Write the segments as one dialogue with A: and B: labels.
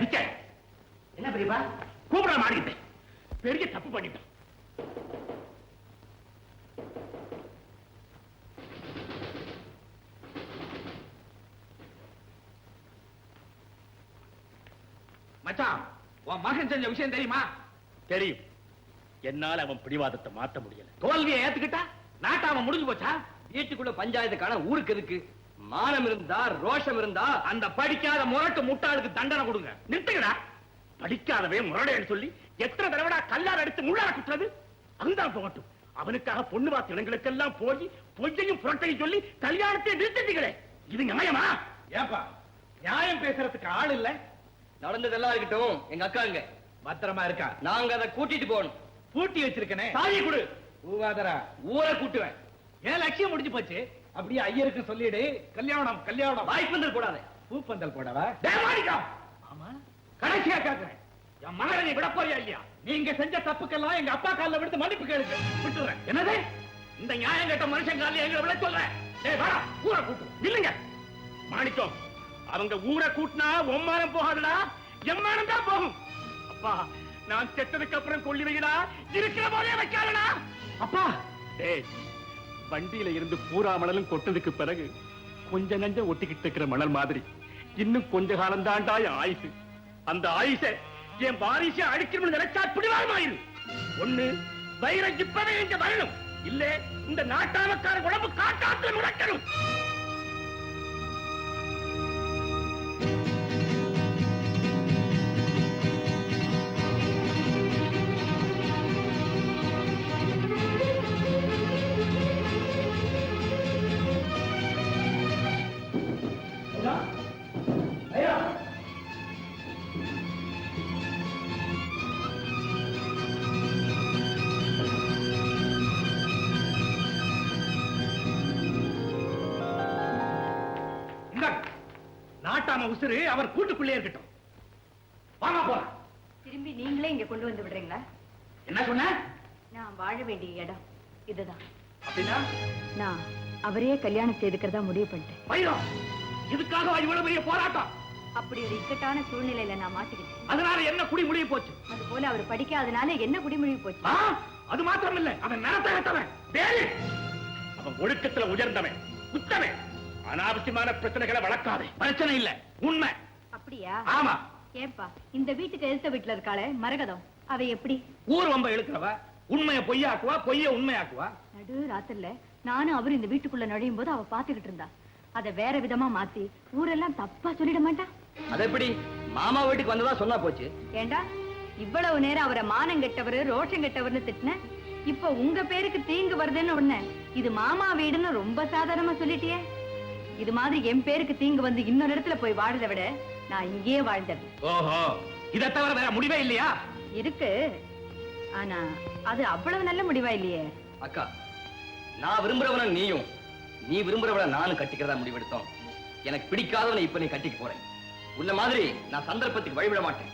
A: பிச்சை. என்ன பெரியப்பா? கூப்பிட மாடிக்கிட்டேன் பெரிய தப்பு பண்ணிட்டோம் மச்சான் உன் மகன் செஞ்ச விஷயம் தெரியுமா? தெரியும். என்னால அவன் பிடிவாதத்தை மாத்த முடியல. தோல்வியை ஏத்துக்கிட்டா நாட்டாம முடிஞ்சு போச்சா?
B: வீட்டுக்குள்ள பஞ்சாயத்துக்கான ஊருக்கு எதுக்கு? மானம் இருந்தா ரோஷம் இருந்தா
A: அந்த படிக்காத முரட்டு முட்டாளுக்கு தண்டனை கொடுங்க. நிறுத்துங்கடா. படிக்காதவே முரடைன்னு சொல்லி எத்தனை தடவைடா கல்லார் எடுத்து முள்ளார குத்துறது? அதுதான் போகட்டும். அவனுக்காக பொண்ணு பார்த்த இடங்களுக்கெல்லாம் போய் பொய்யையும் புரட்டையும் சொல்லி கல்யாணத்தை நிறுத்திட்டீங்களே. இது நியாயமா? ஏப்பா நியாயம் பேசுறதுக்கு ஆள் இல்ல?
B: நடந்ததெல்லாம் இருக்கட்டும். எங்க அக்காங்க
A: பத்திரமா இருக்கா?
B: நாங்க அதை கூட்டிட்டு போகணும்.
A: பூட்டி வச்சிருக்கனே. சாவி கொடு. ஊவாதரா?
B: ஊரை கூட்டுவேன்.
A: ஏன் லட்சியம் முடிஞ்சு போச்சு? அப்படியே ஐயருக்கு சொல்லிடு. கல்யாணம் கல்யாணம்.
B: வாய்ப்பந்தல் கூடாது
A: பூப்பந்தல் டேமானிக்கா ஆமா. கடைசியா கேக்குறேன். என் மகனை நீ விட போறியா இல்லையா? நீங்க செஞ்ச தப்புக்கெல்லாம் எங்க அப்பா கால்ல விடுத்து மன்னிப்பு கேளுங்க. விட்டுறேன். என்னது? இந்த நியாயம் கேட்ட மனுஷன் காலையில எங்களை விட சொல்றேன். ஊரை கூட்டு. இல்லைங்க மாணிக்கம் அவங்க ஊரை கூட்டினா ஒம்மானம் போகாதுடா. எம்மானம் தான் போகும். அப்பா நான் செத்ததுக்கு அப்புறம் கொல்லி வைடா இருக்கிற போதே வைக்காதடா. அப்பா! டேய் வண்டியில இருந்து பூரா மணலும் கொட்டதுக்கு பிறகு கொஞ்ச நஞ்ச ஒட்டிக்கிட்டு இருக்கிற மணல் மாதிரி. இன்னும் கொஞ்ச காலம் தாண்டா ஆயுசு. அந்த ஆயுச என் வாரிசை அழிக்கணும்னு நினைச்சா பிடிவாரமாயிரு ஒண்ணு வைரம் இப்பவே இங்க வரணும். இல்ல இந்த நாட்டாமக்கார உடம்பு காட்டாத்துல முடக்கணும். நாட்டாம உசுரு அவர் கூட்டுக்குள்ளே இருக்கட்டும். வாங்க போலாம்
C: திரும்பி நீங்களே இங்க கொண்டு வந்து விடுறீங்களா?
A: என்ன சொன்ன?
C: நான் வாழ வேண்டிய இடம் இதுதான்.
A: அப்படின்னா?
C: நான் அவரையே கல்யாணம் செய்துக்கிறதா முடிவு பண்ணிட்டேன்.
A: வைரம் இதுக்காக இவ்வளவு பெரிய போராட்டம்.
C: அப்படி ஒரு இக்கட்டான சூழ்நிலையில நான் மாட்டிக்கிட்டேன்.
A: அதனால என்ன குடி முடிய போச்சு?
C: அது போல அவர் படிக்காதனால என்ன குடிமொழி போச்சு?
A: அது மாத்திரம் இல்ல அவன் வேறு அவன் ஒழுக்கத்துல உயர்ந்தவன். உத்தவன் அனாவசியமான பிரச்சனைகளை வளர்க்காதே. பிரச்சனை இல்ல. உண்மை.
C: அப்படியா?
A: ஆமா.
C: ஏப்பா இந்த வீட்டுக்கு எழுத்த வீட்டுல இருக்காளே மரகதம். அவ எப்படி?
A: ஊர் வம்ப இழுக்கிறவ உண்மையை பொய்யாக்குவா பொய்ய உண்மையாக்குவா?
C: நடு ராத்திரில நானும் அவர் இந்த வீட்டுக்குள்ள நுழையும் போது அவ பாத்துக்கிட்டு இருந்தா. அத வேற விதமா மாத்தி ஊரெல்லாம் தப்பா சொல்லிட மாட்டான்
B: அது எப்படி? மாமா வீட்டுக்கு வந்ததா சொன்னா போச்சு.
C: ஏண்டா இவ்வளவு நேரம் அவரை மானம் கெட்டவரு ரோஷம் கெட்டவர்னு திட்டின? இப்ப உங்க பேருக்கு தீங்கு வருதுன்னு உடனே இது மாமா வீடுன்னு ரொம்ப சாதாரணமா சொல்லிட்டியே. இது மாதிரி என் பேருக்கு தீங்கு வந்து இன்னொரு இடத்துல போய் வாழறதை விட நான் இங்கேயே வாழ்ந்தேன்.
A: ஓஹோ இதை தவிர வேற முடிவே இல்லையா?
C: இருக்கு. ஆனா அது அவ்வளவு நல்ல முடிவா இல்லையே?
B: அக்கா நான் விரும்புறவன நீயும் நீ விரும்புறவன நானும் கட்டிக்கிறதா முடிவெடுத்தோம். எனக்கு பிடிக்காதவனை இப்ப நீ கட்டிக்க போறேன். உன்ன மாதிரி நான் சந்தர்ப்பத்துக்கு வழிவிட மாட்டேன்.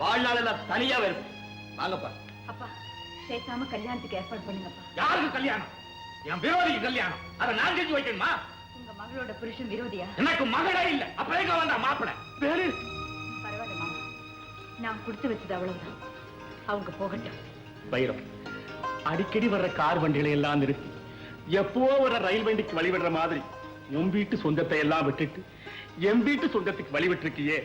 B: வாழ்நாளெல்லாம் தனியாவே இருப்பேன் வாங்கப்பா.
C: அப்பா பேசாம கல்யாணத்துக்கு ஏற்பாடு பண்ணுங்கப்பா.
A: யாருக்கு கல்யாணம்? என் விரோதிக்கு கல்யாணம். அதை நான் செஞ்சு வைக்கணுமா?
C: உங்க மகளோட புருஷன் விரோதியா?
A: எனக்கு மகளே இல்ல. அப்ப எங்க வந்தா மாப்பிள? வேறு
C: பரவாயில்ல மாமா. நான் கொடுத்து வச்சது அவ்வளவுதான். அவங்க போகட்டும்.
A: வைரம் அடிக்கடி வர்ற கார் வண்டிகளை எல்லாம் நிறுத்தி எப்போ வர ரயில் வண்டிக்கு வழிவிடுற மாதிரி உன் வீட்டு சொந்தத்தை எல்லாம் விட்டுட்டு என் வீட்டு சொந்தத்துக்கு வழி விட்டுருக்கியே.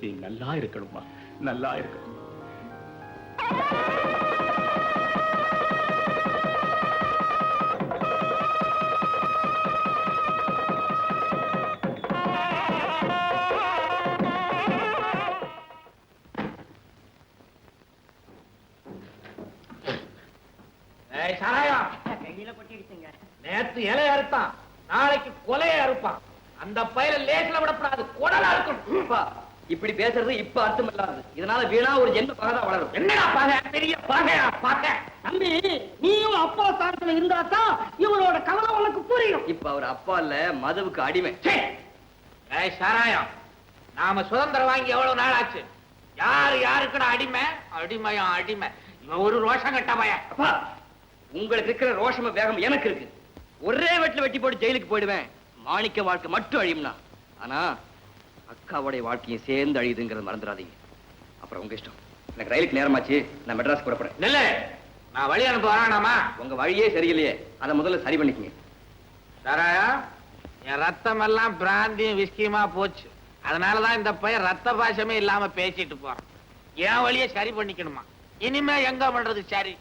A: நீ நல்லா இருக்கணுமா நல்லா இருக்கணும். ஏய் சாராயா
C: கையில கொட்டிடுச்சுங்க.
A: நேத்து இலைய அறுத்தான். நாளைக்கு கொலைய அறுப்பான். அந்த பயில லேசில விடப்படாது. குடலா இருக்கணும்.
B: அப்பா, இப்படி பேசுறது இப்ப அர்த்தம் இல்லாது இதனால வீணா ஒரு ஜென்ம பகதா வளரும்.
A: என்னடா பாக? பெரிய பாகையா பாக்க
D: தம்பி நீயும் அப்பா ஸ்தானத்துல இருந்தா தான் இவளோட கவலை உனக்கு புரியும்.
B: இப்ப அவர் அப்பா இல்ல மதுவுக்கு அடிமை.
A: சாராயம் நாம சுதந்திரம் வாங்கி எவ்வளவு நாள் ஆச்சு? யாரு யாருக்குடா அடிமை? அடிமையா அடிமை. இவன் ஒரு ரோஷம் கட்ட பையன்.
B: அப்பா உங்களுக்கு இருக்கிற ரோஷம வேகம் எனக்கு இருக்கு. ஒரே வெட்டில வெட்டி போட்டு ஜெயிலுக்கு போயிடுவேன். மாணிக்க வாழ்க்கை மட்டும் அழியும்னா. ஆனா அக்காவுடைய வாழ்க்கையை சேர்ந்து அழியுதுங்கிறத மறந்துடாதீங்க. அப்புறம் உங்க இஷ்டம். எனக்கு ரயிலுக்கு நேரமாச்சு. நான் மெட்ராஸ் புறப்படுறேன்.
E: நெல்ல. நான் வழி அனுப்ப வரானாமா?
B: உங்க வழியே சரியில்லையே. அதை முதல்ல சரி பண்ணிக்கங்க.
E: சாராயா என் ரத்தம் எல்லாம் பிராந்தியும் விஸ்கியுமா போச்சு. அதனாலதான் இந்த பையன் ரத்த பாசமே இல்லாம பேசிட்டு போறான். என் வழியை சரி பண்ணிக்கணுமா? இனிமே எங்க பண்றது சரி?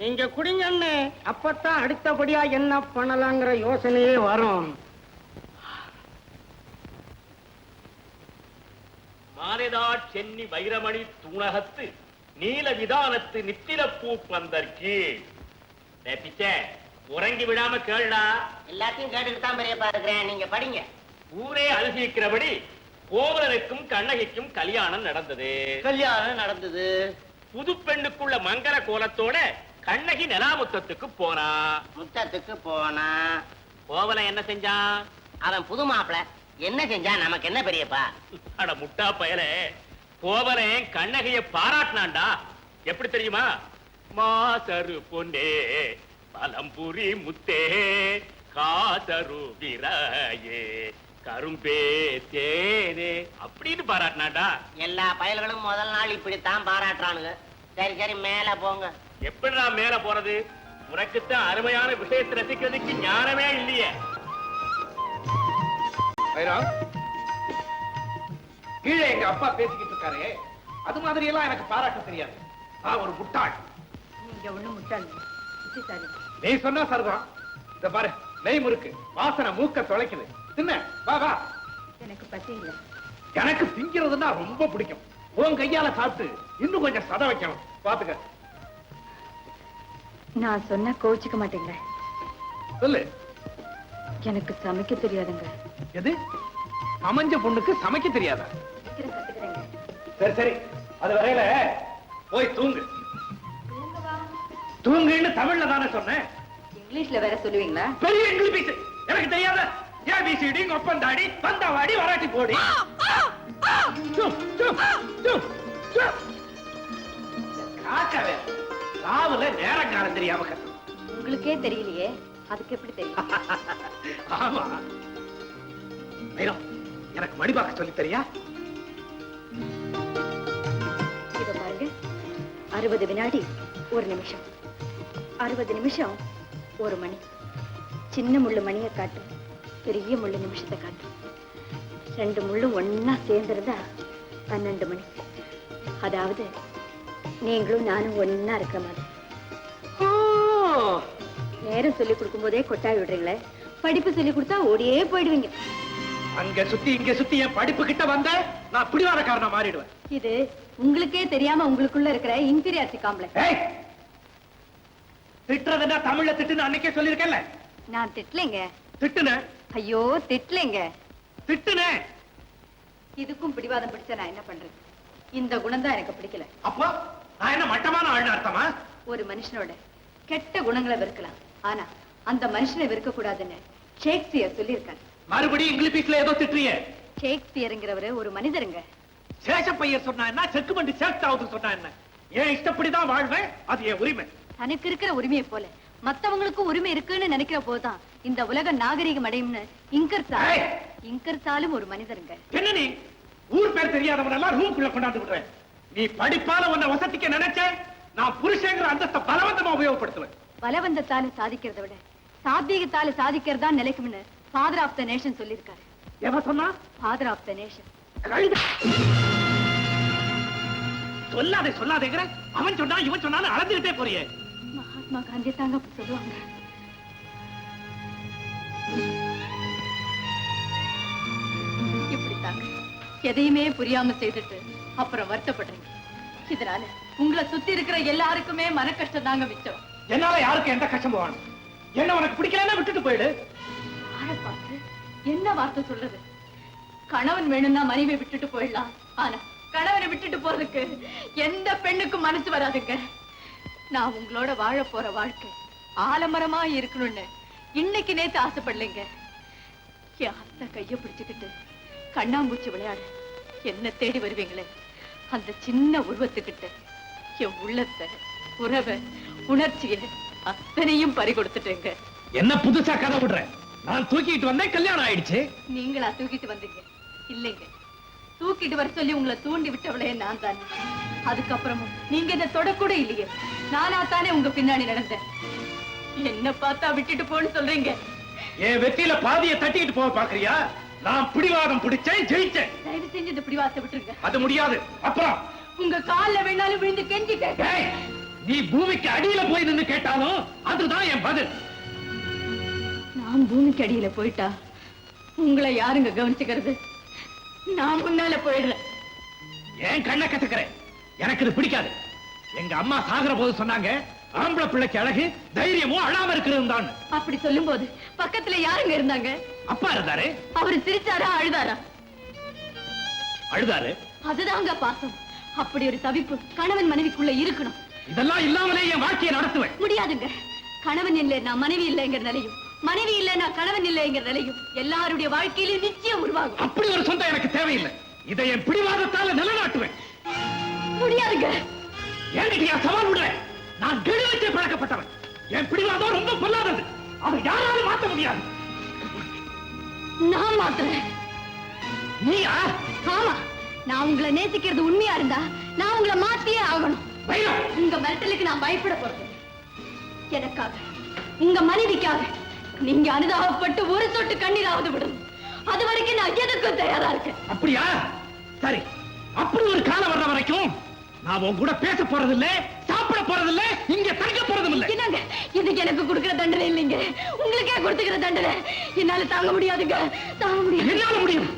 F: நீங்க குடிங்கன்னு அப்பதான் அடுத்தபடியா என்ன பண்ணலாங்கிற யோசனையே வரும்.
G: மானிதாட் சென்னி வைரமணி தூணகத்து நீல விதானத்து நித்திலப்பூ பந்தற்கு டேய் பிச்சை, உறங்கி விடாம கேளுடா.
H: எல்லாத்தையும் கேட்டுட்டு தான் பெரியப்பா இருக்கிறேன். நீங்க படிங்க.
G: ஊரே அழுகிக்கிறபடி கோவலனுக்கும் கண்ணகிக்கும் கல்யாணம் நடந்தது.
H: கல்யாணம் நடந்தது.
G: புது பெண்ணுக்குள்ள மங்கள கோலத்தோட கண்ணகி நிலாமுத்தத்துக்கு போனா.
H: முத்தத்துக்கு போனா.
G: கோவலன் என்ன செஞ்சான்
H: அவன் புது மாப்பிள. என்ன செஞ்சா? நமக்கு என்ன பெரியப்பா?
G: அட முட்டா பயலே. கோவலன் கண்ணகிய பாராட்டினான்டா. எப்படி தெரியுமா? மாசரு பொன்னே பலம்புரி முத்தே காசரு விராயே கரும்பே தேனே அப்படின்னு பாராட்டினான்டா.
H: எல்லா பயல்களும் முதல் நாள் இப்படித்தான் பாராட்டுறானுங்க. சரி சரி மேல போங்க.
G: எப்படி நான் மேல போறது? உனக்குத்தான் அருமையான விஷயத்தை ரசிக்கிறதுக்கு ஞானமே இல்லையே.
E: கீழே எங்க அப்பா பேசிக்கிட்டு இருக்காரு அது மாதிரி எல்லாம் எனக்கு பாராட்ட தெரியாது. நான் ஒரு முட்டாள்.
C: நீங்க ஒண்ணும் முட்டாள்
E: நீ சொன்னா சரிதான். இந்த பாரு நெய் முறுக்கு வாசனை மூக்க தொலைக்குது. தின்ன வா வா.
C: எனக்கு பசி இல்லை.
E: எனக்கு திங்கிறதுன்னா ரொம்ப பிடிக்கும். உன் கையால சாப்பிட்டு இன்னும் கொஞ்சம் சத வைக்கணும். பாத்துக்க.
C: நான் சொன்னா கோச்சிக்க மாட்டேங்க
E: சொல்லு.
C: எனக்கு சமைக்க தெரியாதுங்க.
E: எது? சமைஞ்ச பொண்ணுக்கு சமைக்க தெரியாதா? சரி சரி. அது வரையில போய் தூங்கு. தூங்குன்னு தமிழ்ல தானே சொன்னேன்.
C: இங்கிலீஷ்ல வேற சொல்லுவீங்களா?
E: பெரிய இங்கிலீஷ் பீஸ் எனக்கு தெரியாத. ஏபிசிடி ஒப்பந்தாடி பந்தாவாடி வராட்டி போடி. காக்கவே ராவுல நேரங்காலம் தெரியாம
C: உங்களுக்கே தெரியலையே. அதுக்கு எப்படி தெரியும்?
E: ஆமா. எனக்கு மடிபாக்க சொல்லி தெரியா?
C: இத பாருங்க. அறுபது வினாடி ஒரு நிமிஷம். அறுபது நிமிஷம் ஒரு மணி. சின்ன முள்ளு மணியை காட்டும். பெரிய முள்ளு நிமிஷத்தை காட்டும். ரெண்டு முள்ளும் ஒண்ணா சேர்ந்திருந்தா பன்னெண்டு மணி. அதாவது நீங்களும் நானும் ஒண்ணா இருக்கிற மாதிரி நேரம் சொல்லி கொடுக்கும் போதே கொட்டாய் விடுறீங்களே. படிப்பு சொல்லி கொடுத்தா ஓடியே போயிடுவீங்க.
E: அங்க சுத்தி இங்க சுத்தி என் படிப்பு கிட்ட வந்த நான் பிடிவாதக்காரனா மாறிடுவேன்.
C: இது உங்களுக்கே தெரியாம உங்களுக்குள்ள இருக்கிற இன்ஃபீரியாரிட்டி காம்ப்ளெக்ஸ்
E: திட்டுறதுன்னா தமிழ்ல திட்டுன்னு அன்னைக்கே சொல்லியிருக்கேன்ல?
C: நான் திட்டலைங்க.
E: திட்டுன?
C: ஐயோ திட்டலைங்க.
E: திட்டுன?
C: இதுக்கும் பிடிவாதம் பிடிச்ச நான் என்ன பண்றது? இந்த குணம் தான் எனக்கு பிடிக்கல.
E: அப்போ! நான் என்ன மட்டமான ஆள்னு அர்த்தமா?
C: ஒரு மனுஷனோட கெட்ட குணங்களை வெறுக்கலாம். ஆனா அந்த மனுஷனை வெறுக்க கூடாதுன்னு ஷேக்ஸ்பியர் சொல்லியிருக்காரு.
E: மறுபடியும் இங்கிலீஷ்ல ஏதோ திட்டுறிய.
C: ஷேக்ஸ்பியருங்கிறவரு ஒரு மனிதருங்க.
E: சேஷப்பையர் சொன்னா என்ன? செக்கு மண்டி சேக்டாவது சொன்னா என்ன? ஏன் இஷ்டப்படிதான் வாழ்வேன் அது என் உரிமை.
C: தனக்கு இருக்கிற உரிமையை போல. மத்தவங்களுக்கும் உரிமை இருக்குன்னு நினைக்கிற போதுதான் இந்த உலக நாகரிகம் அடையும்னு இங்கர்சா
E: ஏய்!
C: இங்கர்சாலும் ஒரு மனிதருங்க.
E: என்ன நீ? ஊர் பேர் தெரியாதவன் எல்லாம் ரூம்குள்ள கொண்டாந்து விடுறேன். நீ படிப்பால உன்னை வசதிக்க நினைச்ச நான் புருஷங்கிற அந்தஸ்தை பலவந்தமா உபயோகப்படுத்துவேன்.
C: பலவந்தத்தால சாதிக்கிறதை விட சாத்தியத்தால சாதிக்கிறதா நிலைக்கும்னு ஃபாதர் ஆஃப் த நேஷன் சொல்லியிருக்காரு.
E: எவன் சொன்னா?
C: Father of the nation.
E: சொல்லாதே சொல்லாதேங்கிற அவன் சொன்னா இவன் சொன்னாலும் அளந்துகிட்டே போறியே.
C: மகாத்மா காந்தி தாங்க அப்படி சொல்லுவாங்க. எதையுமே புரியாம செய்துட்டு அப்புறம் வருத்தப்படுறீங்க. இதனால உங்களை சுத்தி இருக்கிற எல்லாருக்குமே மன கஷ்டம் தாங்க மிச்சம்.
E: என்னால யாருக்கு எந்த கஷ்டம் வேணும் என்ன உனக்கு பிடிக்கலன்னா விட்டுட்டு போயிடு.
C: பார்த்து என்ன வார்த்தை சொல்றது? கணவன் வேணும்னா மனைவி விட்டுட்டு போயிடலாம். ஆனா கணவனை விட்டுட்டு போறதுக்கு எந்த பெண்ணுக்கும் மனசு வராதுங்க. நான் உங்களோட வாழ போற வாழ்க்கை ஆலமரமா இருக்கணும்னு இன்னைக்கு நேத்து ஆசைப்படலைங்க. அத்தை கைய பிடிச்சுக்கிட்டு கண்ணாம்பூச்சி விளையாட. என்ன தேடி வருவீங்களே? அந்த சின்ன உருவத்துக்கிட்ட என் உள்ளத்தை உறவை உணர்ச்சியை அத்தனையும் பறி கொடுத்துட்டேங்க.
E: என்ன புதுசா கதை விடுற? நான் தூக்கிட்டு வந்தேன் கல்யாணம் ஆயிடுச்சு.
C: நீங்களா தூக்கிட்டு வந்தீங்க? இல்லைங்க. தூக்கிட்டு வர சொல்லி உங்களை தூண்டி விட்டவளே நான் தானே. அதுக்கப்புறமும் நீங்க என்ன தொடக்கூட இல்லையே. நானா தானே உங்க பின்னாடி நடந்தேன். என்ன பார்த்தா விட்டுட்டு போன்னு சொல்றீங்க.
E: என் வெற்றியில பாதியை தட்டிட்டு போக பாக்குறியா? நான் பிடிவாதம் பிடிச்சேன் ஜெயிச்சேன்.
C: தயவு செஞ்சு இந்த பிடிவாசத்தை விட்டுருங்க.
E: அது முடியாது. அப்புறம்?
C: உங்க கால்ல வேணாலும் விழுந்து கெஞ்சிட்டேன்
E: டேய், நீ பூமிக்கு அடியில போய் நின்னு கேட்டாலும் அதுதான் என் பதில்.
C: நான் பூமிக்கு அடியில போயிட்டா உங்களை யாருங்க கவனிச்சுக்கிறது? நான் முன்னால போயிடுறேன்.
E: ஏன் கண்ணை கத்துக்கிறேன் எனக்கு இது பிடிக்காது. எங்க அம்மா சாகுற போது சொன்னாங்க ஆம்பளை பிள்ளைக்கு அழகு தைரியமும் அழாம இருக்கிறது தான்.
C: அப்படி சொல்லும்போது பக்கத்துல யாருங்க இருந்தாங்க?
E: அப்பா இருந்தாரு.
C: அவரு சிரிச்சாரா அழுதாரா?
E: அழுதாரு.
C: அதுதாங்க பாசம். அப்படி ஒரு தவிப்பு கணவன் மனைவிக்குள்ள இருக்கணும்.
E: இதெல்லாம் இல்லாமலே என் வாழ்க்கையை நடத்துவேன்.
C: முடியாதுங்க. கணவன் இல்லை நான் மனைவி இல்லைங்கிற நிலையும். மனைவி இல்லை நான் கணவன் இல்லைங்கிற நிலையும். எல்லாருடைய வாழ்க்கையிலும் நிச்சயம் உருவாகும்.
E: அப்படி ஒரு சொந்தம் எனக்கு தேவையில்லை. இதை என் பிடிவாதத்தால நிலைநாட்டுவேன்.
C: முடியாதுங்க.
E: என்கிட்ட சவால் விடுறேன்? நான் கெடு வச்சே பழக்கப்பட்டவன் என் பிடிவாதம் ரொம்ப பொல்லாதது. அதை யாராலும் மாத்த முடியாது.
C: நான் மாத்துறேன்.
E: நீயா?
C: ஆமா. நான் உங்களை நேசிக்கிறது உண்மையா இருந்தா நான் உங்களை மாத்தியே ஆகணும். உங்க மிரட்டலுக்கு நான் பயப்பட போறது எனக்காக உங்க மனைவிக்காக நீங்க அனுதாபப்பட்டு ஒரு சொட்டு கண்ணீராவது விடணும் அது வரைக்கும் நான் எதுக்கும் தயாரா இருக்கேன்.
E: அப்படியா? சரி. அப்படி ஒரு காலம் வர்ற வரைக்கும் நான் உன் கூட பேச போறதில்ல. சாப்பிட போறதில்ல இங்க தங்க போறதும் இல்ல
C: என்னங்க? இது எனக்கு கொடுக்கிற தண்டனை இல்லைங்க. உங்களுக்கே கொடுத்துக்கிற தண்டனை. என்னால தாங்க முடியாதுங்க. தாங்க முடியாது.
E: என்னால முடியும்?